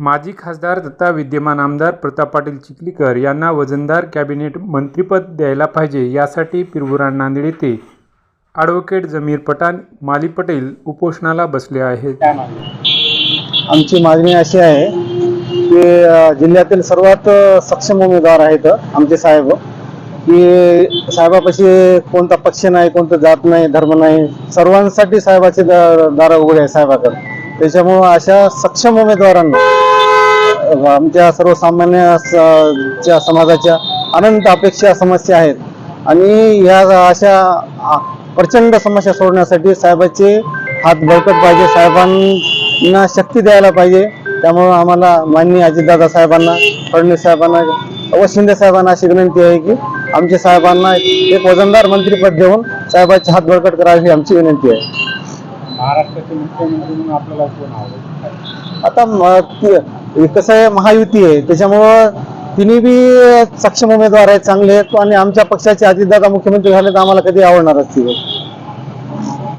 माजी खासदार तथा विद्यमान आमदार प्रताप पाटील चिखलीकर यांना वजनदार कॅबिनेट मंत्रिपद द्यायला पाहिजे यासाठी पिरबुरा नांदेड येथे ॲडव्होकेट जमीर पठाण माली पटेल उपोषणाला बसले आहेत. आमची मागणी अशी आहे की जिल्ह्यातील सर्वात सक्षम उमेदवार आहेत आमचे साहेब. की साहेबापाशी कोणता पक्ष नाही कोणतं जात नाही धर्म नाही सर्वांसाठी साहेबाचे दार उघडे आहे साहेबाकडे. त्याच्यामुळं अशा सक्षम उमेदवारांना आमच्या सर्वसामान्य च्या समाजाच्या अनंत अपेक्षा समस्या आहेत. आणि ह्या अशा प्रचंड समस्या सोडण्यासाठी साहेबाचे हात बळकट पाहिजे साहेबांना शक्ती द्यायला पाहिजे. त्यामुळं आम्हाला माननीय अजितदादा साहेबांना फडणवीस साहेबांना व शिंदे साहेबांना अशी विनंती आहे की आमच्या साहेबांना एक वजनदार मंत्रीपद देऊन साहेबांचे हात बळकट करावे ही आमची विनंती आहे. महाराष्ट्राचे मुख्यमंत्री म्हणून आपल्याला कोण आवडेल? आता कसं आहे महायुती आहे. त्याच्यामुळं तिन्ही बी सक्षम उमेदवार आहेत चांगले आहेत. आणि आमच्या पक्षाचे अजितदादा मुख्यमंत्री झाले तर आम्हाला कधी आवडणारच ती